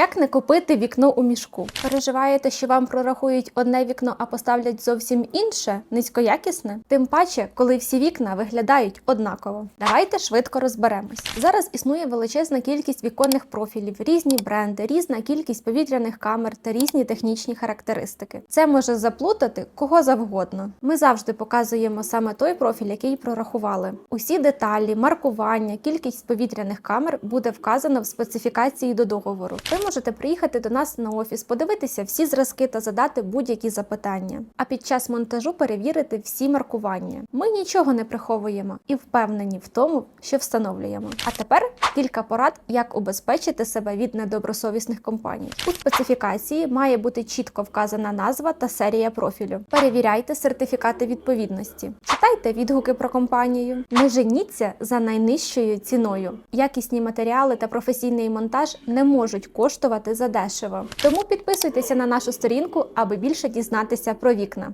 Як не купити вікно у мішку? Переживаєте, що вам прорахують одне вікно, а поставлять зовсім інше, низькоякісне? Тим паче, коли всі вікна виглядають однаково. Давайте швидко розберемось. Зараз існує величезна кількість віконних профілів, різні бренди, різна кількість повітряних камер та різні технічні характеристики. Це може заплутати кого завгодно. Ми завжди показуємо саме той профіль, який прорахували. Усі деталі, маркування, кількість повітряних камер буде вказано в специфікації до договору. Можете приїхати до нас на офіс, подивитися всі зразки та задати будь-які запитання. А під час монтажу перевірити всі маркування. Ми нічого не приховуємо і впевнені в тому, що встановлюємо. А тепер кілька порад, як убезпечити себе від недобросовісних компаній. У специфікації має бути чітко вказана назва та серія профілю. Перевіряйте сертифікати відповідності. Читайте відгуки про компанію. Не женіться за найнижчою ціною. Якісні матеріали та професійний монтаж не можуть коштувати задешево. Тому підписуйтеся на нашу сторінку, аби більше дізнатися про вікна.